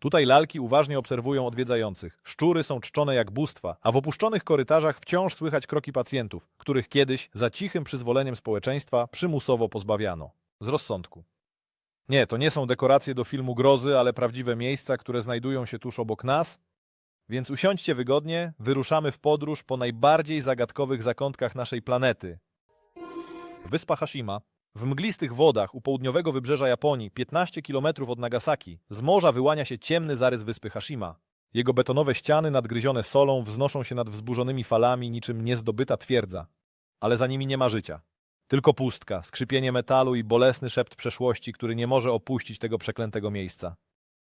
Tutaj lalki uważnie obserwują odwiedzających. Szczury są czczone jak bóstwa, a w opuszczonych korytarzach wciąż słychać kroki pacjentów, których kiedyś, za cichym przyzwoleniem społeczeństwa, przymusowo pozbawiano. Z rozsądku. Nie, to nie są dekoracje do filmu grozy, ale prawdziwe miejsca, które znajdują się tuż obok nas. Więc usiądźcie wygodnie, wyruszamy w podróż po najbardziej zagadkowych zakątkach naszej planety. Wyspa Hashima, w mglistych wodach u południowego wybrzeża Japonii, 15 km od Nagasaki, z morza wyłania się ciemny zarys wyspy Hashima. Jego betonowe ściany, nadgryzione solą, wznoszą się nad wzburzonymi falami niczym niezdobyta twierdza. Ale za nimi nie ma życia. Tylko pustka, skrzypienie metalu i bolesny szept przeszłości, który nie może opuścić tego przeklętego miejsca.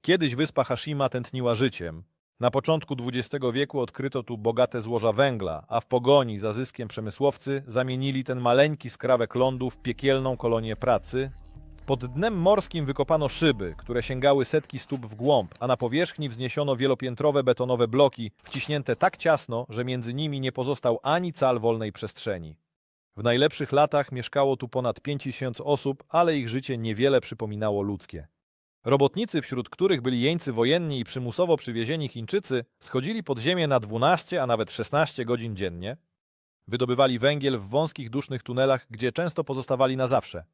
Kiedyś wyspa Hashima tętniła życiem. Na początku XX wieku odkryto tu bogate złoża węgla, a w pogoni za zyskiem przemysłowcy zamienili ten maleńki skrawek lądu w piekielną kolonię pracy. Pod dnem morskim wykopano szyby, które sięgały setki stóp w głąb, a na powierzchni wzniesiono wielopiętrowe betonowe bloki, wciśnięte tak ciasno, że między nimi nie pozostał ani cal wolnej przestrzeni. W najlepszych latach mieszkało tu ponad 5000 osób, ale ich życie niewiele przypominało ludzkie. Robotnicy, wśród których byli jeńcy wojenni i przymusowo przywiezieni Chińczycy, schodzili pod ziemię na 12, a nawet 16 godzin dziennie. Wydobywali węgiel w wąskich, dusznych tunelach, gdzie często pozostawali na zawsze.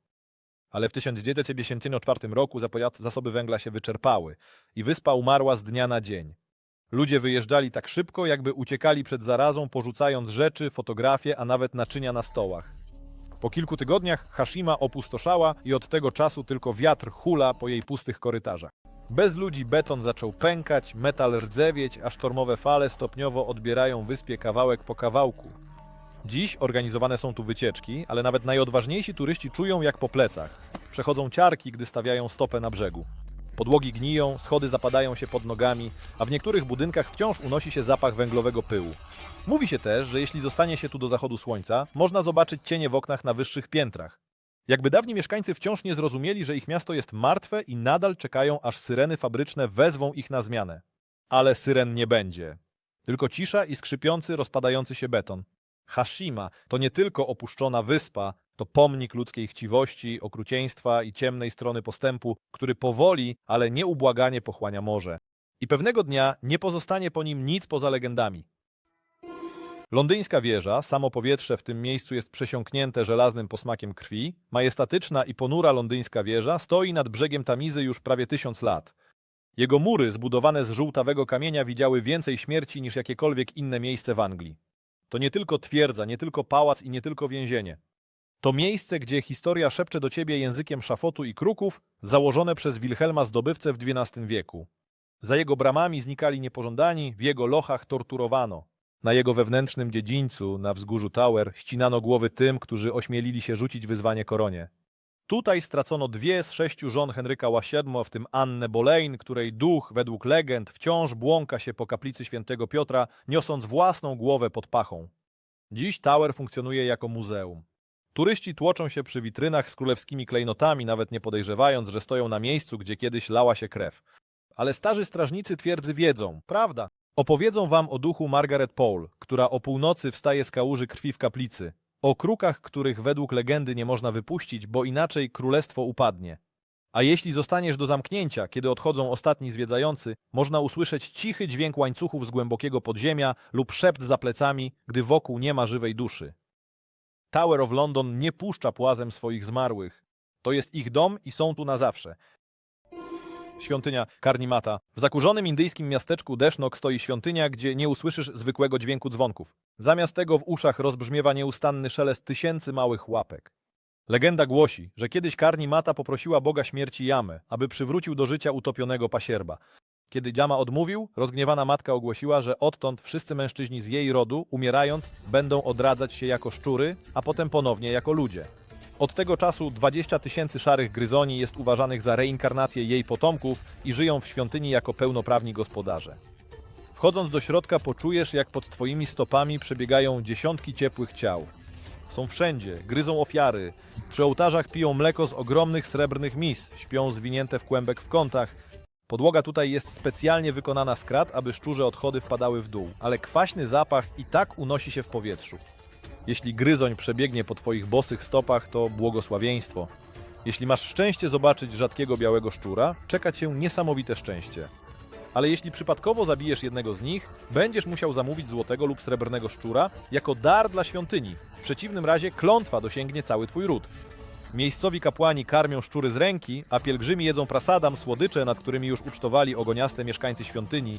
Ale w 1954 roku zasoby węgla się wyczerpały i wyspa umarła z dnia na dzień. Ludzie wyjeżdżali tak szybko, jakby uciekali przed zarazą, porzucając rzeczy, fotografie, a nawet naczynia na stołach. Po kilku tygodniach Hashima opustoszała i od tego czasu tylko wiatr hula po jej pustych korytarzach. Bez ludzi beton zaczął pękać, metal rdzewieć, a sztormowe fale stopniowo odbierają wyspie kawałek po kawałku. Dziś organizowane są tu wycieczki, ale nawet najodważniejsi turyści czują jak po plecach. Przechodzą ciarki, gdy stawiają stopę na brzegu. Podłogi gniją, schody zapadają się pod nogami, a w niektórych budynkach wciąż unosi się zapach węglowego pyłu. Mówi się też, że jeśli zostanie się tu do zachodu słońca, można zobaczyć cienie w oknach na wyższych piętrach. Jakby dawni mieszkańcy wciąż nie zrozumieli, że ich miasto jest martwe i nadal czekają, aż syreny fabryczne wezwą ich na zmianę. Ale syren nie będzie. Tylko cisza i skrzypiący, rozpadający się beton. Hashima to nie tylko opuszczona wyspa, to pomnik ludzkiej chciwości, okrucieństwa i ciemnej strony postępu, który powoli, ale nieubłaganie pochłania morze. I pewnego dnia nie pozostanie po nim nic poza legendami. Londyńska wieża, samo powietrze w tym miejscu jest przesiąknięte żelaznym posmakiem krwi, majestatyczna i ponura londyńska wieża stoi nad brzegiem Tamizy już prawie tysiąc lat. Jego mury, zbudowane z żółtawego kamienia, widziały więcej śmierci niż jakiekolwiek inne miejsce w Anglii. To nie tylko twierdza, nie tylko pałac i nie tylko więzienie. To miejsce, gdzie historia szepcze do ciebie językiem szafotu i kruków, założone przez Wilhelma Zdobywcę w XII wieku. Za jego bramami znikali niepożądani, w jego lochach torturowano. Na jego wewnętrznym dziedzińcu, na wzgórzu Tower, ścinano głowy tym, którzy ośmielili się rzucić wyzwanie koronie. Tutaj stracono dwie z sześciu żon Henryka VII, w tym Annę Boleyn, której duch, według legend, wciąż błąka się po kaplicy świętego Piotra, niosąc własną głowę pod pachą. Dziś Tower funkcjonuje jako muzeum. Turyści tłoczą się przy witrynach z królewskimi klejnotami, nawet nie podejrzewając, że stoją na miejscu, gdzie kiedyś lała się krew. Ale starzy strażnicy twierdzy wiedzą, prawda? Opowiedzą wam o duchu Margaret Pole, która o północy wstaje z kałuży krwi w kaplicy. O krukach, których według legendy nie można wypuścić, bo inaczej królestwo upadnie. A jeśli zostaniesz do zamknięcia, kiedy odchodzą ostatni zwiedzający, można usłyszeć cichy dźwięk łańcuchów z głębokiego podziemia lub szept za plecami, gdy wokół nie ma żywej duszy. Tower of London nie puszcza płazem swoich zmarłych. To jest ich dom i są tu na zawsze. Świątynia Karnimata. W zakurzonym indyjskim miasteczku Deshnok stoi świątynia, gdzie nie usłyszysz zwykłego dźwięku dzwonków. Zamiast tego w uszach rozbrzmiewa nieustanny szelest tysięcy małych łapek. Legenda głosi, że kiedyś Karnimata poprosiła Boga śmierci Jamę, aby przywrócił do życia utopionego pasierba. Kiedy Jama odmówił, rozgniewana matka ogłosiła, że odtąd wszyscy mężczyźni z jej rodu, umierając, będą odradzać się jako szczury, a potem ponownie jako ludzie. Od tego czasu 20 tysięcy szarych gryzoni jest uważanych za reinkarnację jej potomków i żyją w świątyni jako pełnoprawni gospodarze. Wchodząc do środka poczujesz, jak pod twoimi stopami przebiegają dziesiątki ciepłych ciał. Są wszędzie, gryzą ofiary, przy ołtarzach piją mleko z ogromnych srebrnych mis, śpią zwinięte w kłębek w kątach. Podłoga tutaj jest specjalnie wykonana z krat, aby szczurze odchody wpadały w dół, ale kwaśny zapach i tak unosi się w powietrzu. Jeśli gryzoń przebiegnie po twoich bosych stopach, to błogosławieństwo. Jeśli masz szczęście zobaczyć rzadkiego białego szczura, czeka cię niesamowite szczęście. ale jeśli przypadkowo zabijesz jednego z nich, będziesz musiał zamówić złotego lub srebrnego szczura jako dar dla świątyni. W przeciwnym razie klątwa dosięgnie cały twój ród. Miejscowi kapłani karmią szczury z ręki, a pielgrzymi jedzą prasadam, słodycze, nad którymi już ucztowali ogoniaste mieszkańcy świątyni.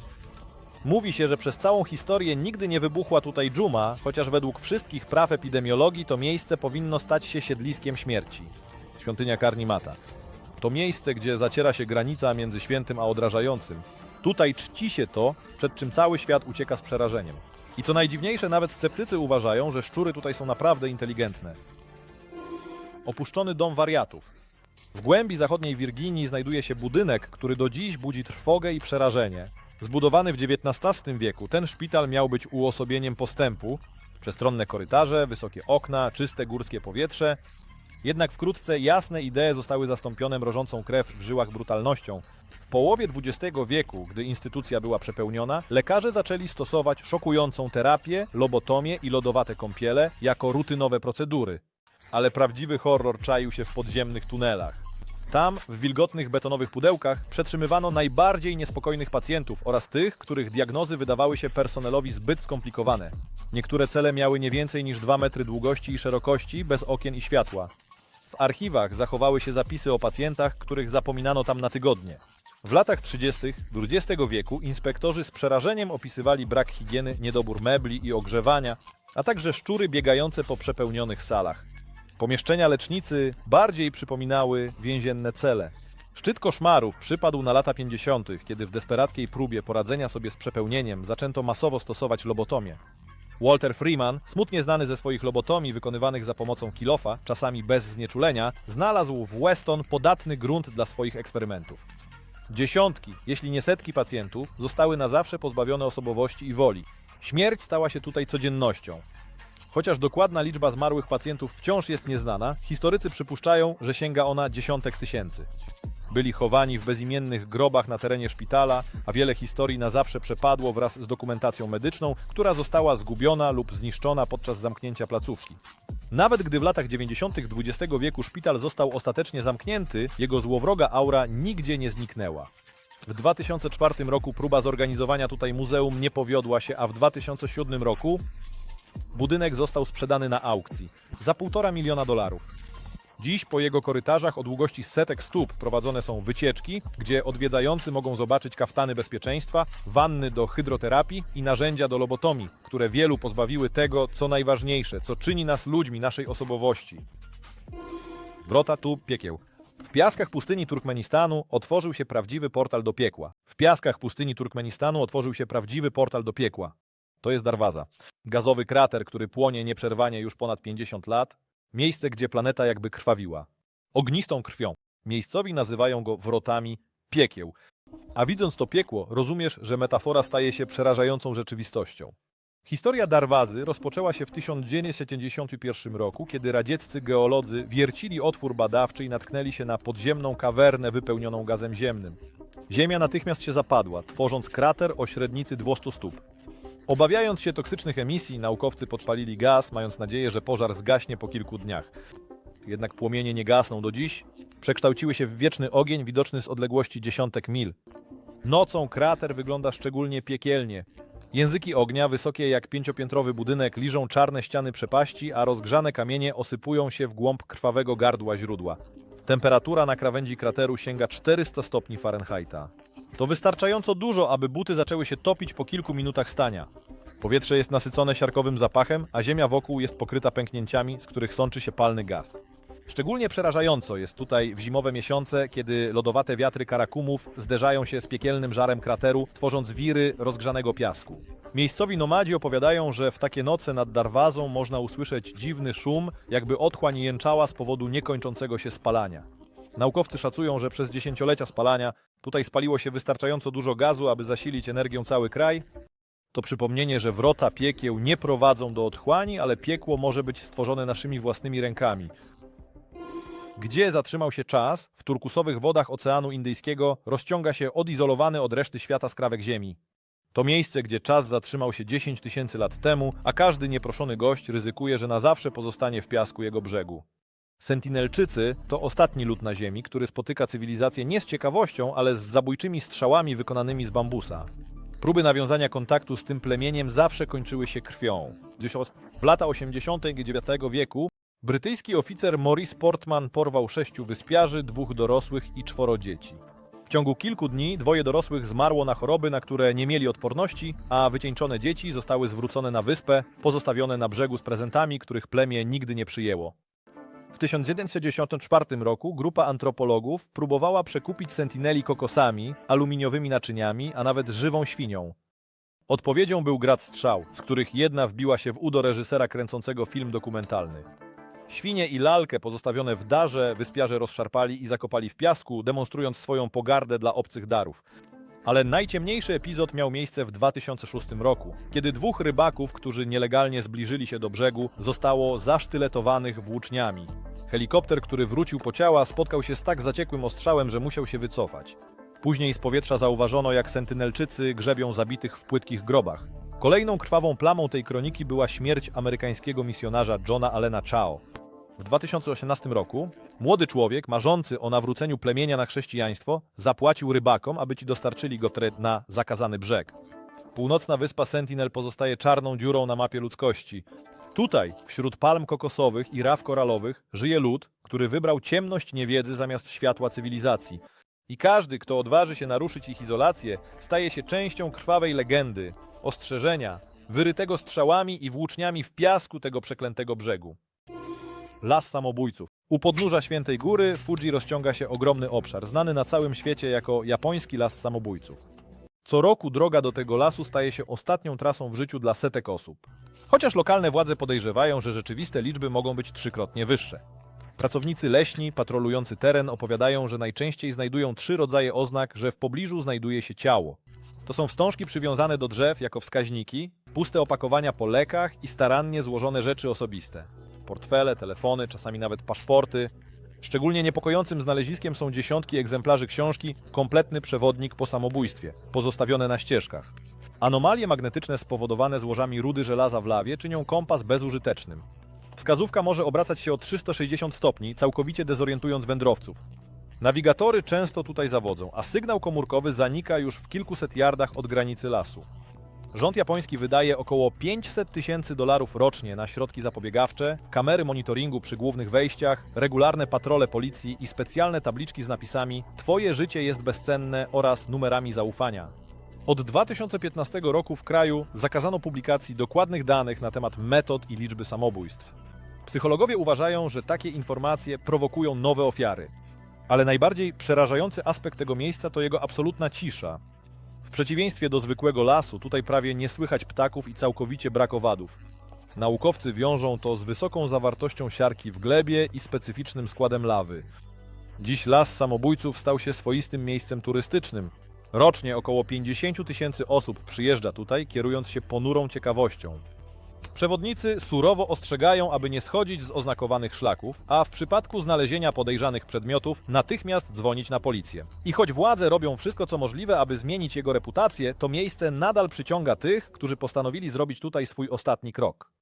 Mówi się, że przez całą historię nigdy nie wybuchła tutaj dżuma, chociaż według wszystkich praw epidemiologii to miejsce powinno stać się siedliskiem śmierci. Świątynia Karnimata. To miejsce, gdzie zaciera się granica między świętym a odrażającym. Tutaj czci się to, przed czym cały świat ucieka z przerażeniem. I co najdziwniejsze, nawet sceptycy uważają, że szczury tutaj są naprawdę inteligentne. Opuszczony dom wariatów. W głębi zachodniej Wirginii znajduje się budynek, który do dziś budzi trwogę i przerażenie. Zbudowany w XIX wieku, ten szpital miał być uosobieniem postępu. Przestronne korytarze, wysokie okna, czyste górskie powietrze. Jednak wkrótce jasne idee zostały zastąpione mrożącą krew w żyłach brutalnością. W połowie XX wieku, gdy instytucja była przepełniona, lekarze zaczęli stosować szokującą terapię, lobotomię i lodowate kąpiele jako rutynowe procedury. Ale prawdziwy horror czaił się w podziemnych tunelach. Tam, w wilgotnych betonowych pudełkach, przetrzymywano najbardziej niespokojnych pacjentów oraz tych, których diagnozy wydawały się personelowi zbyt skomplikowane. Niektóre cele miały nie więcej niż 2 metry długości i szerokości, bez okien i światła. W archiwach zachowały się zapisy o pacjentach, których zapominano tam na tygodnie. W latach 30. XX wieku inspektorzy z przerażeniem opisywali brak higieny, niedobór mebli i ogrzewania, a także szczury biegające po przepełnionych salach. Pomieszczenia lecznicy bardziej przypominały więzienne cele. Szczyt koszmarów przypadł na lata 50., kiedy w desperackiej próbie poradzenia sobie z przepełnieniem zaczęto masowo stosować lobotomię. Walter Freeman, smutnie znany ze swoich lobotomii wykonywanych za pomocą kilofa, czasami bez znieczulenia, znalazł w Weston podatny grunt dla swoich eksperymentów. Dziesiątki, jeśli nie setki pacjentów zostały na zawsze pozbawione osobowości i woli. Śmierć stała się tutaj codziennością. Chociaż dokładna liczba zmarłych pacjentów wciąż jest nieznana, historycy przypuszczają, że sięga ona dziesiątek tysięcy. Byli chowani w bezimiennych grobach na terenie szpitala, a wiele historii na zawsze przepadło wraz z dokumentacją medyczną, która została zgubiona lub zniszczona podczas zamknięcia placówki. Nawet gdy w latach 90. XX wieku szpital został ostatecznie zamknięty, jego złowroga aura nigdzie nie zniknęła. W 2004 roku próba zorganizowania tutaj muzeum nie powiodła się, a w 2007 roku Budynek został sprzedany na aukcji za 1,5 miliona dolarów. Dziś po jego korytarzach o długości setek stóp prowadzone są wycieczki, gdzie odwiedzający mogą zobaczyć kaftany bezpieczeństwa, wanny do hydroterapii i narzędzia do lobotomii, które wielu pozbawiły tego, co najważniejsze, co czyni nas ludźmi, naszej osobowości. Wrota tu piekieł. W piaskach pustyni Turkmenistanu otworzył się prawdziwy portal do piekła. W piaskach pustyni Turkmenistanu otworzył się prawdziwy portal do piekła. To jest Darwaza. Gazowy krater, który płonie nieprzerwanie już ponad 50 lat. Miejsce, gdzie planeta jakby krwawiła. Ognistą krwią. Miejscowi nazywają go wrotami piekieł. A widząc to piekło, rozumiesz, że metafora staje się przerażającą rzeczywistością. Historia Darwazy rozpoczęła się w 1971 roku, kiedy radzieccy geolodzy wiercili otwór badawczy i natknęli się na podziemną kawernę wypełnioną gazem ziemnym. Ziemia natychmiast się zapadła, tworząc krater o średnicy 200 stóp. Obawiając się toksycznych emisji, naukowcy podpalili gaz, mając nadzieję, że pożar zgaśnie po kilku dniach. Jednak płomienie nie gasną do dziś, przekształciły się w wieczny ogień widoczny z odległości dziesiątek mil. Nocą krater wygląda szczególnie piekielnie. Języki ognia, wysokie jak pięciopiętrowy budynek, liżą czarne ściany przepaści, a rozgrzane kamienie osypują się w głąb krwawego gardła źródła. Temperatura na krawędzi krateru sięga 400 stopni Fahrenheita. To wystarczająco dużo, aby buty zaczęły się topić po kilku minutach stania. Powietrze jest nasycone siarkowym zapachem, a ziemia wokół jest pokryta pęknięciami, z których sączy się palny gaz. Szczególnie przerażająco jest tutaj w zimowe miesiące, kiedy lodowate wiatry karakumów zderzają się z piekielnym żarem krateru, tworząc wiry rozgrzanego piasku. Miejscowi nomadzi opowiadają, że w takie noce nad Darwazą można usłyszeć dziwny szum, jakby otchłań jęczała z powodu niekończącego się spalania. Naukowcy szacują, że przez dziesięciolecia spalania tutaj spaliło się wystarczająco dużo gazu, aby zasilić energią cały kraj. To przypomnienie, że wrota piekieł nie prowadzą do otchłani, ale piekło może być stworzone naszymi własnymi rękami. Gdzie zatrzymał się czas, w turkusowych wodach Oceanu Indyjskiego rozciąga się odizolowany od reszty świata skrawek Ziemi. To miejsce, gdzie czas zatrzymał się 10 tysięcy lat temu, a każdy nieproszony gość ryzykuje, że na zawsze pozostanie w piasku jego brzegu. Sentinelczycy to ostatni lud na Ziemi, który spotyka cywilizację nie z ciekawością, ale z zabójczymi strzałami wykonanymi z bambusa. Próby nawiązania kontaktu z tym plemieniem zawsze kończyły się krwią. W lata 80. XIX wieku brytyjski oficer Maurice Portman porwał sześciu wyspiarzy, dwóch dorosłych i czworo dzieci. W ciągu kilku dni dwoje dorosłych zmarło na choroby, na które nie mieli odporności, a wycieńczone dzieci zostały zwrócone na wyspę, pozostawione na brzegu z prezentami, których plemię nigdy nie przyjęło. W 1964 roku grupa antropologów próbowała przekupić sentineli kokosami, aluminiowymi naczyniami, a nawet żywą świnią. Odpowiedzią był grad strzał, z których jedna wbiła się w udo reżysera kręcącego film dokumentalny. Świnie i lalkę pozostawione w darze wyspiarze rozszarpali i zakopali w piasku, demonstrując swoją pogardę dla obcych darów. Ale najciemniejszy epizod miał miejsce w 2006 roku, kiedy dwóch rybaków, którzy nielegalnie zbliżyli się do brzegu, zostało zasztyletowanych włóczniami. Helikopter, który wrócił po ciała, spotkał się z tak zaciekłym ostrzałem, że musiał się wycofać. Później z powietrza zauważono, jak sentynelczycy grzebią zabitych w płytkich grobach. Kolejną krwawą plamą tej kroniki była śmierć amerykańskiego misjonarza Johna Allena Chao. W 2018 roku młody człowiek, marzący o nawróceniu plemienia na chrześcijaństwo, zapłacił rybakom, aby ci dostarczyli go na zakazany brzeg. Północna wyspa Sentinel pozostaje czarną dziurą na mapie ludzkości. Tutaj, wśród palm kokosowych i raw koralowych, żyje lud, który wybrał ciemność niewiedzy zamiast światła cywilizacji. I każdy, kto odważy się naruszyć ich izolację, staje się częścią krwawej legendy, ostrzeżenia, wyrytego strzałami i włóczniami w piasku tego przeklętego brzegu. Las Samobójców. U podnóża Świętej Góry Fuji rozciąga się ogromny obszar, znany na całym świecie jako japoński Las Samobójców. Co roku droga do tego lasu staje się ostatnią trasą w życiu dla setek osób. Chociaż lokalne władze podejrzewają, że rzeczywiste liczby mogą być trzykrotnie wyższe. Pracownicy leśni patrolujący teren opowiadają, że najczęściej znajdują trzy rodzaje oznak, że w pobliżu znajduje się ciało. To są wstążki przywiązane do drzew jako wskaźniki, puste opakowania po lekach i starannie złożone rzeczy osobiste. Portfele, telefony, czasami nawet paszporty. Szczególnie niepokojącym znaleziskiem są dziesiątki egzemplarzy książki Kompletny przewodnik po samobójstwie, pozostawione na ścieżkach. Anomalie magnetyczne spowodowane złożami rudy żelaza w lawie czynią kompas bezużytecznym. Wskazówka może obracać się o 360 stopni, całkowicie dezorientując wędrowców. Nawigatory często tutaj zawodzą, a sygnał komórkowy zanika już w kilkuset yardach od granicy lasu. Rząd japoński wydaje około 500 tysięcy dolarów rocznie na środki zapobiegawcze, kamery monitoringu przy głównych wejściach, regularne patrole policji i specjalne tabliczki z napisami Twoje życie jest bezcenne oraz numerami zaufania. Od 2015 roku w kraju zakazano publikacji dokładnych danych na temat metod i liczby samobójstw. Psychologowie uważają, że takie informacje prowokują nowe ofiary. Ale najbardziej przerażający aspekt tego miejsca to jego absolutna cisza. W przeciwieństwie do zwykłego lasu, tutaj prawie nie słychać ptaków i całkowicie brak owadów. Naukowcy wiążą to z wysoką zawartością siarki w glebie i specyficznym składem lawy. Dziś las samobójców stał się swoistym miejscem turystycznym. Rocznie około 50 tysięcy osób przyjeżdża tutaj, kierując się ponurą ciekawością. Przewodnicy surowo ostrzegają, aby nie schodzić z oznakowanych szlaków, a w przypadku znalezienia podejrzanych przedmiotów natychmiast dzwonić na policję. I choć władze robią wszystko co możliwe, aby zmienić jego reputację, to miejsce nadal przyciąga tych, którzy postanowili zrobić tutaj swój ostatni krok.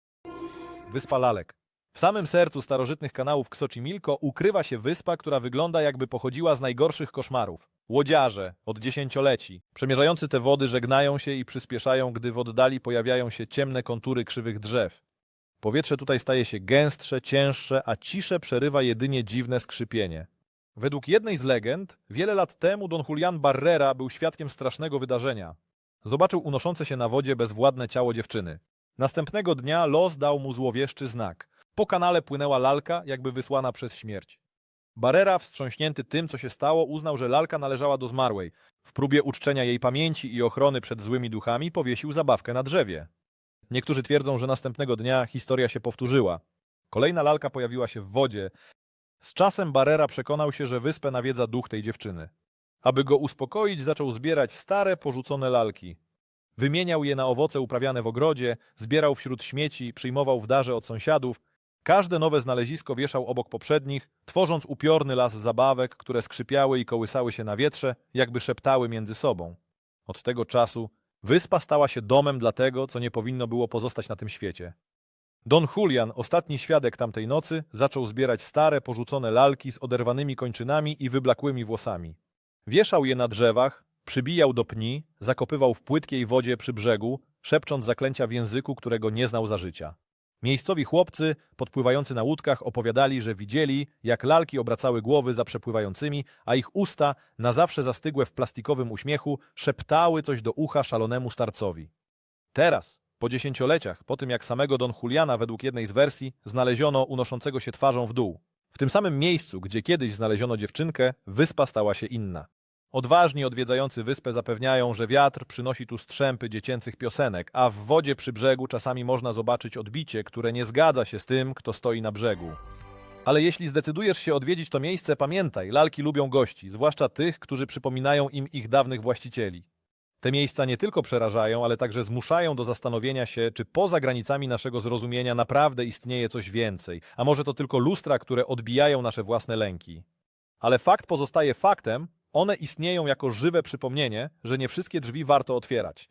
Wyspa Lalek. W samym sercu starożytnych kanałów Xochimilco ukrywa się wyspa, która wygląda jakby pochodziła z najgorszych koszmarów. Łodziarze od dziesięcioleci, przemierzający te wody, żegnają się i przyspieszają, gdy w oddali pojawiają się ciemne kontury krzywych drzew. Powietrze tutaj staje się gęstsze, cięższe, a ciszę przerywa jedynie dziwne skrzypienie. Według jednej z legend, wiele lat temu Don Julian Barrera był świadkiem strasznego wydarzenia. Zobaczył unoszące się na wodzie bezwładne ciało dziewczyny. Następnego dnia los dał mu złowieszczy znak. Po kanale płynęła lalka, jakby wysłana przez śmierć. Barrera, wstrząśnięty tym, co się stało, uznał, że lalka należała do zmarłej. W próbie uczczenia jej pamięci i ochrony przed złymi duchami powiesił zabawkę na drzewie. Niektórzy twierdzą, że następnego dnia historia się powtórzyła. Kolejna lalka pojawiła się w wodzie. Z czasem Barrera przekonał się, że wyspę nawiedza duch tej dziewczyny. Aby go uspokoić, zaczął zbierać stare, porzucone lalki. Wymieniał je na owoce uprawiane w ogrodzie, zbierał wśród śmieci, przyjmował w darze od sąsiadów. Każde nowe znalezisko wieszał obok poprzednich, tworząc upiorny las zabawek, które skrzypiały i kołysały się na wietrze, jakby szeptały między sobą. Od tego czasu wyspa stała się domem dla tego, co nie powinno było pozostać na tym świecie. Don Julian, ostatni świadek tamtej nocy, zaczął zbierać stare, porzucone lalki z oderwanymi kończynami i wyblakłymi włosami. Wieszał je na drzewach, przybijał do pni, zakopywał w płytkiej wodzie przy brzegu, szepcząc zaklęcia w języku, którego nie znał za życia. Miejscowi chłopcy, podpływający na łódkach, opowiadali, że widzieli, jak lalki obracały głowy za przepływającymi, a ich usta, na zawsze zastygłe w plastikowym uśmiechu, szeptały coś do ucha szalonemu starcowi. Teraz, po dziesięcioleciach, po tym jak samego Don Juliana według jednej z wersji znaleziono unoszącego się twarzą w dół, w tym samym miejscu, gdzie kiedyś znaleziono dziewczynkę, wyspa stała się inna. Odważni odwiedzający wyspę zapewniają, że wiatr przynosi tu strzępy dziecięcych piosenek, a w wodzie przy brzegu czasami można zobaczyć odbicie, które nie zgadza się z tym, kto stoi na brzegu. Ale jeśli zdecydujesz się odwiedzić to miejsce, pamiętaj, lalki lubią gości, zwłaszcza tych, którzy przypominają im ich dawnych właścicieli. Te miejsca nie tylko przerażają, ale także zmuszają do zastanowienia się, czy poza granicami naszego zrozumienia naprawdę istnieje coś więcej, a może to tylko lustra, które odbijają nasze własne lęki. Ale fakt pozostaje faktem, one istnieją jako żywe przypomnienie, że nie wszystkie drzwi warto otwierać.